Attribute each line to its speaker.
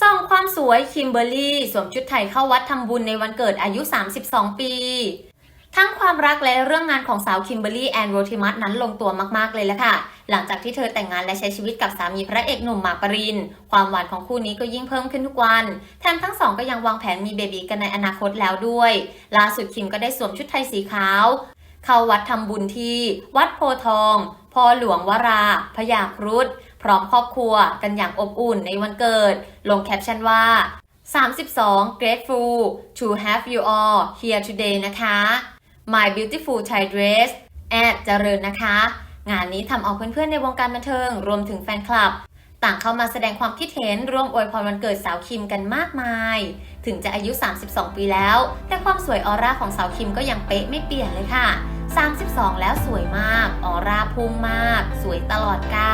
Speaker 1: ส่องความสวยคิมเบอร์รี่สวมชุดไทยเข้าวัดทำบุญในวันเกิดอายุ 32 ปี ทั้งความรักและเรื่องงานของสาวคิมเบอร์รี่แอนโรธิมัสนั้นลงตัวมากๆเลยละค่ะ หลังจากที่เธอแต่งงานและใช้ชีวิตกับสามีพระเอกหนุ่มหมากปริน ความหวานของคู่นี้ก็ยิ่งเพิ่มขึ้นทุกวัน แถมทั้งสองก็ยังวางแผนมีเบบีกันในอนาคตแล้วด้วย ล่าสุดคิมก็ได้สวมชุดไทยสีขาว เข้าวัดทำบุญที่วัดโพทองพ่อหลวงวราพยาครุฑพร้อมครอบครัวกันอย่างอบอุ่นในวันเกิด ลงแคปชั่นว่า 32 grateful to have you all here today นะคะ My beautiful Thai dress แอดเจริญนะคะ งานนี้ทำเอาเพื่อนๆในวงการบันเทิง รวมถึงแฟนคลับ ต่างเข้ามาแสดงความคิดเห็นร่วมอวยพรวันเกิดสาวคิมกันมากมาย ถึงจะอายุ 32 ปีแล้ว แต่ความสวยออร่าของสาวคิมก็ยังเป๊ะไม่เปลี่ยนเลยค่ะ 32 แล้วสวยมาก ออร่าพุ่งมาก สวยตลอดกาล